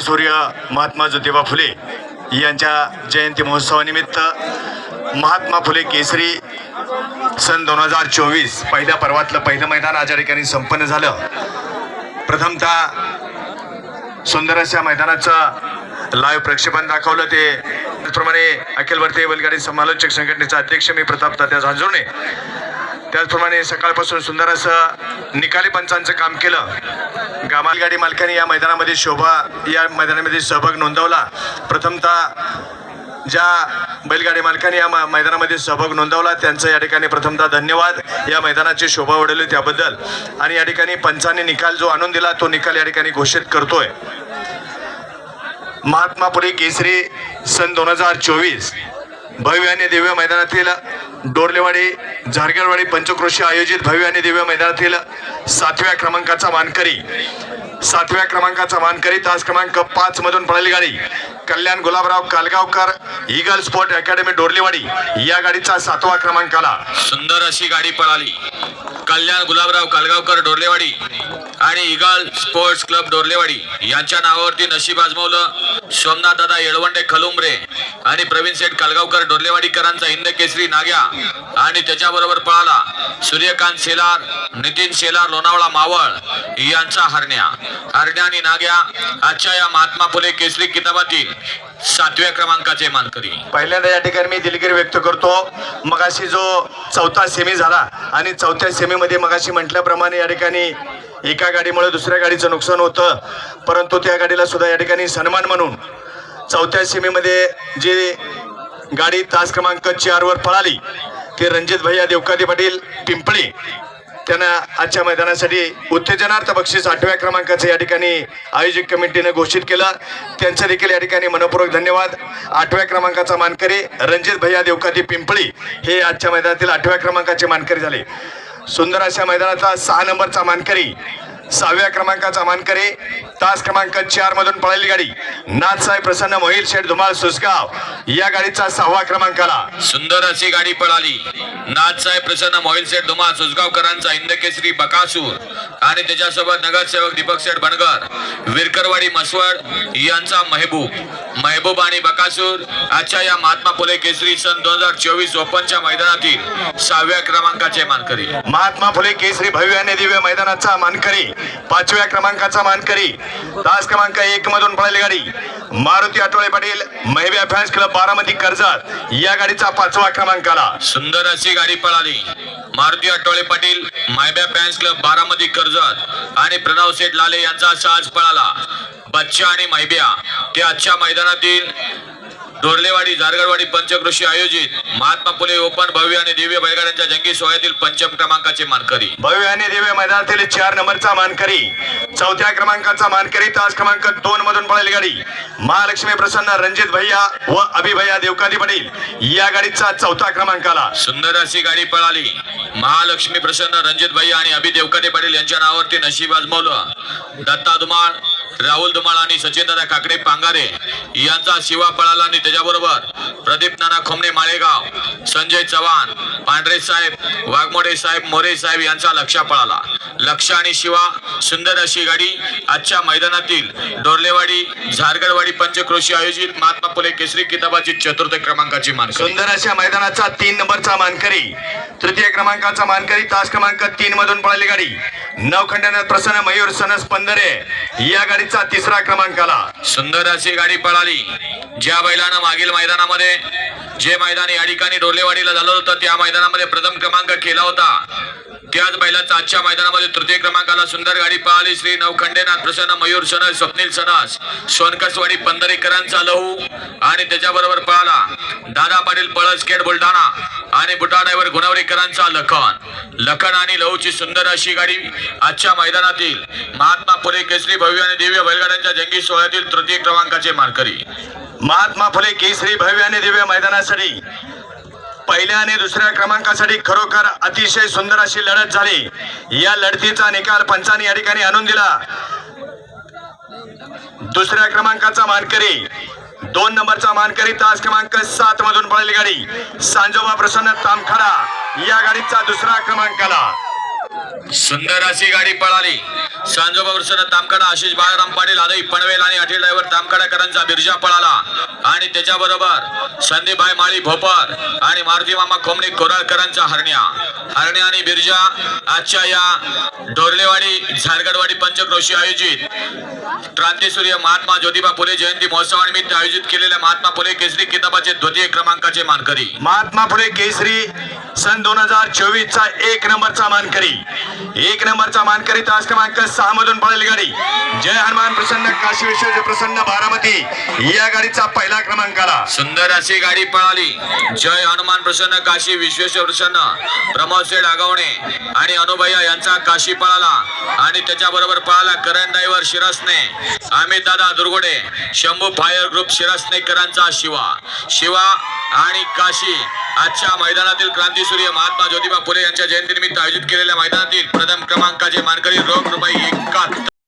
सूर्य महात्मा ज्योतिबा फुले यांच्या जयंती महोत्सवानिमित्त महात्मा फुले केसरी सन दोन हजार चोवीस पहिल्या पर्वातलं पहिलं मैदान आज या ठिकाणी संपन्न झालं. प्रथमतः सुंदर अशा मैदानाचं लाईव्ह प्रक्षेपण दाखवलं. ते त्याचप्रमाणे अखिल भारतीय बैलगाडी समालोचक संघटनेचा अध्यक्ष मी प्रताप तात्या झांजुर्णे त्याचप्रमाणे सकाळपासून सुंदर असं निकाली पंचांचं काम केलं. गामाल गाडी मालकांनी या मैदानामध्ये शोभा या मैदानामध्ये सहभाग नोंदवला. प्रथमतः ज्या बैलगाडी मालकांनी या मैदानामध्ये सहभाग नोंदवला त्यांचं या ठिकाणी प्रथमतः धन्यवाद. या मैदानाची शोभा वाढवली त्याबद्दल. आणि या ठिकाणी पंचांनी निकाल जो आणून दिला तो निकाल या ठिकाणी घोषित करतोय. महात्मा पुरी केसरी सन दोन हजार चोवीस. भव्य आणि दिव्य मैदानातील डोरलेवाडी झारगडवाडी पंचक्रोशी आयोजित भव्य आणि दिव्य मैदानातील सातव्या क्रमांकाचा मानकरी. सातव्या क्रमांकाचा मानकरी तास क्रमांक पाच मधून पळाली गाडी. Kalyan Gulabrao Kalgaonkar eagle sport academy Dorlewadi या गाडीचा सातवा क्रमांक आला सुंदर अशी गाडी पळाली. कल्याण गुलाबराव कालगावकर डोरलेवाडी आणि इगल स्पोर्ट्स क्लब डोरलेवाडी यांच्या नावावरती नशीब आजमावलं सोमनाथ दादा येळवंडे खलुंबरे आणि प्रवीण सेठ कालगावकर डोरलेवाडीकरांचा हिंद केसरी नाग्या आणि त्याच्याबरोबर पळाला सूर्यकांत शेलार नितीन शेलार लोणावळा मावळ यांचा हरण्या. हरण्या आणि नाग्या आजच्या या महात्मा फुले केसरी किताबातील सातव्या क्रमांकाचे मानकरी. पहिल्यांदा या ठिकाणी मी दिलगिरी व्यक्त करतो. मगाशी जो चौथा सेमी झाला आणि चौथ्या सेमीमध्ये मगाशी म्हटल्याप्रमाणे या ठिकाणी एका गाडीमुळे दुसऱ्या गाडीचं नुकसान होतं. परंतु त्या गाडीला सुद्धा या ठिकाणी सन्मान म्हणून चौथ्या सेमीमध्ये जी गाडी तास क्रमांक चारवर पळाली ते रणजित भैया देवकादी पाटील पिंपळी. त्यांना आजच्या मैदानासाठी उत्तेजनार्थ बक्षीस आठव्या क्रमांकाचं या ठिकाणी आयोजक कमिटीने घोषित केलं. त्यांचं देखील या ठिकाणी मनपूर्वक धन्यवाद. आठव्या क्रमांकाचा मानकरी रणजित भैया देवकाती पिंपळी हे आजच्या मैदानातील आठव्या क्रमांकाचे मानकरी झाले. सुंदर अशा मैदानाचा सहा नंबरचा मानकरी सहाव्या क्रमांकाचा मानकरी तास क्रमांक चार मधून पळालेली गाडी. नाथसाहेब प्रसन्न मोहिल शेठ धुमाळ सुसगाव या गाडीचा सहावा क्रमांक आला. सुंदर अशी गाडी पळाली. नाथसाहेब प्रसन्न मोहिल शेठ धुमा सुसगावकरांचा हिंदकेसरी बकासूर आणि त्याच्यासोबत नगरसेवक दीपक शेठ बनगर विरकरवाडी मसवड यांचा मेहबूब. मेहबूब आणि बकासूर आजच्या या महात्मा फुले केसरी सन दोन हजार चोवीस ओपनच्या मैदानातील सहाव्या क्रमांकाचे मानकरी. महात्मा फुले केसरी भव्य आणि दिव्य मैदानाचा मानकरी. पाचव्या क्रमांकाचा मानकरी. तास क्रमांक एक मधून पळाली गाडी. मारुती आठवळे पाटील महिव्या फॅन्स क्लब बारामती कर्जत. या गाडीचा पाचवा क्रमांक आला सुंदर अशी गाडी पळाली. मारुती आठवडे पाटील मायब्या फॅन्स क्लब बारामती कर्जत आणि प्रणव शेठ लाले यांचा साज पळाला. बच्चा आणि मायब्या ते आजच्या मैदानातील डोरलेवाडी जारगडवाडी पंचकृषी आयोजित महात्मा फुले ओपन भव्य आणि दिव्य बैलगाड्यांच्या जंगी सोहळ्यातील पंचम क्रमांकाचे मानकरी. भव्य आणि दिव्य मैदानातील चार नंबरचा मानकरी. चौथ्या क्रमांकाचा मानकरी तास क्रमांक दोन मधून पळाली गाडी. महालक्ष्मी प्रसन्न रणजित भैया व अभिभैया देवकादी पाटील या गाडीचा चौथा क्रमांक आला सुंदर अशी गाडी पळाली. महालक्ष्मी प्रसन्न रणजित भाई आणि अभि देवकाते पाटील यांच्या नावावरती नशीब आजमावलं. दत्ता धुमाळ राहुल धुमाळ आणि सचिन दादा काकडे पांगारे यांचा शिवा पळाला आणि त्याच्याबरोबर प्रदीप नाना खोमणे माळेगाव संजय चव्हाण पांढरे साहेब वाघमोडे साहेब मोरे साहेब यांचा लक्ष पळाला. लक्ष आणि शिवा सुंदर अशी गाडी आजच्या मैदानातील डोरलेवाडी झारगडवाडी पंचक्रोशी आयोजित महात्मा फुले केसरी किताबाची चतुर्थ क्रमांकाची मानकरी. सुंदर अशा मैदानाचा तीन नंबरचा मानकरी. तृतीय क्रमांकाचा मानकरी तास क्रमांक तीन मधून पळाली गाडी. नवखंडाने प्रसन्न मयूर सनस पंधरे. या गाडीचा तिसरा क्रमांक आला सुंदर अशी गाडी पळाली. ज्या बैलानं मागील मैदानामध्ये जे मैदान या ठिकाणी डोलेवाडीला झालं होतं त्या मैदानामध्ये प्रथम क्रमांक केला होता. त्याच बैलाचा आजच्या मैदानामध्ये तृतीय क्रमांकाला सुंदर गाडी पळाली श्री नवखंडेनाथ प्रसन्न मयूर सनस स्वप्नील सनस सोनकसवाडी पंधरेकरांचा लहू आणि त्याच्याबरोबर पळाला दादा पाटील पळसकेट बुलढाणा आणि बुटा ड्रायव्हर गुणवरीकरांचा लखन. लखन आणि लहूची सुंदर अशी गाडी आजच्या मैदानातील महात्मा फुले केसरी भव्य आणि दिव्य बैलगाड्यांच्या जंगी सोहळ्यातील तृतीय क्रमांकाचे मानकरी. महात्मा फुले केसरी भव्य आणि दिव्य मैदानासाठी पहिल्या आणि दुसऱ्या क्रमांकासाठी खरोखर अतिशय सुंदर अशी लढत झाली. या लढतीचा निकाल पंचाने या ठिकाणी आणून दिला. दुसऱ्या क्रमांकाचा मानकरी दोन नंबरचा मानकरी तास क्रमांक सात मधून पळाली गाडी. सांजोबा प्रसन्न तामखडा या गाडीचा दुसरा क्रमांक आला सुंदर अशी गाडी पळाली. सांजोबा प्रसन्न तामकडा आशिष बाळाराम पाटील आदई पनवेल आणि अटील ड्रायव्हर तामकडाकरांचा बिरजा पळाला. आणि त्याच्याबरोबर संदीपभाई माळी भोपर आणि मारुती मामा कोमणी कोराळकरांचा हरण्या. हरण्या आणि बिरजा आजच्या या डोरलेवाडी झारगडवाडी पंचक्रोशी आयोजित क्रांतीसूर्य महात्मा ज्योतिबा फुले जयंती महोत्सवानिमित्त आयोजित केलेल्या महात्मा फुले केसरी किताबाचे द्वितीय क्रमांकाचे मानकरी. महात्मा फुले केसरी सन दोन हजार चोवीस चा एक नंबरचा मानकरी. एक नंबरचा मानकरी तास क्रमांक सहा मधून पळेल गाडी. जय हनुमान प्रसन्न काशी विश्व प्रसन्न बारामती. या गाडीचा पहिला क्रमांक आला सुंदर अशी गाडी पळाली. जय हनुमान प्रसन्न काशी विश्वेश्वर प्रसन्न. प्रमोद सेठ आगवणे आणि अनुभया यांचा काशी पळाला. आणि त्याच्याबरोबर पळाला करण driver शिरसने. Amit Dada Durgode Shambhu fire group शिरसनेकरांचा शिवा. शिवा आणि काशी आजच्या मैदानातील क्रांतीसूर्य महात्मा ज्योतिबा फुले यांच्या जयंतीनिमित्त आयोजित केलेल्या मैदानातील प्रथम क्रमांकाचे मानकरी रोख रुपये एकाहत्तर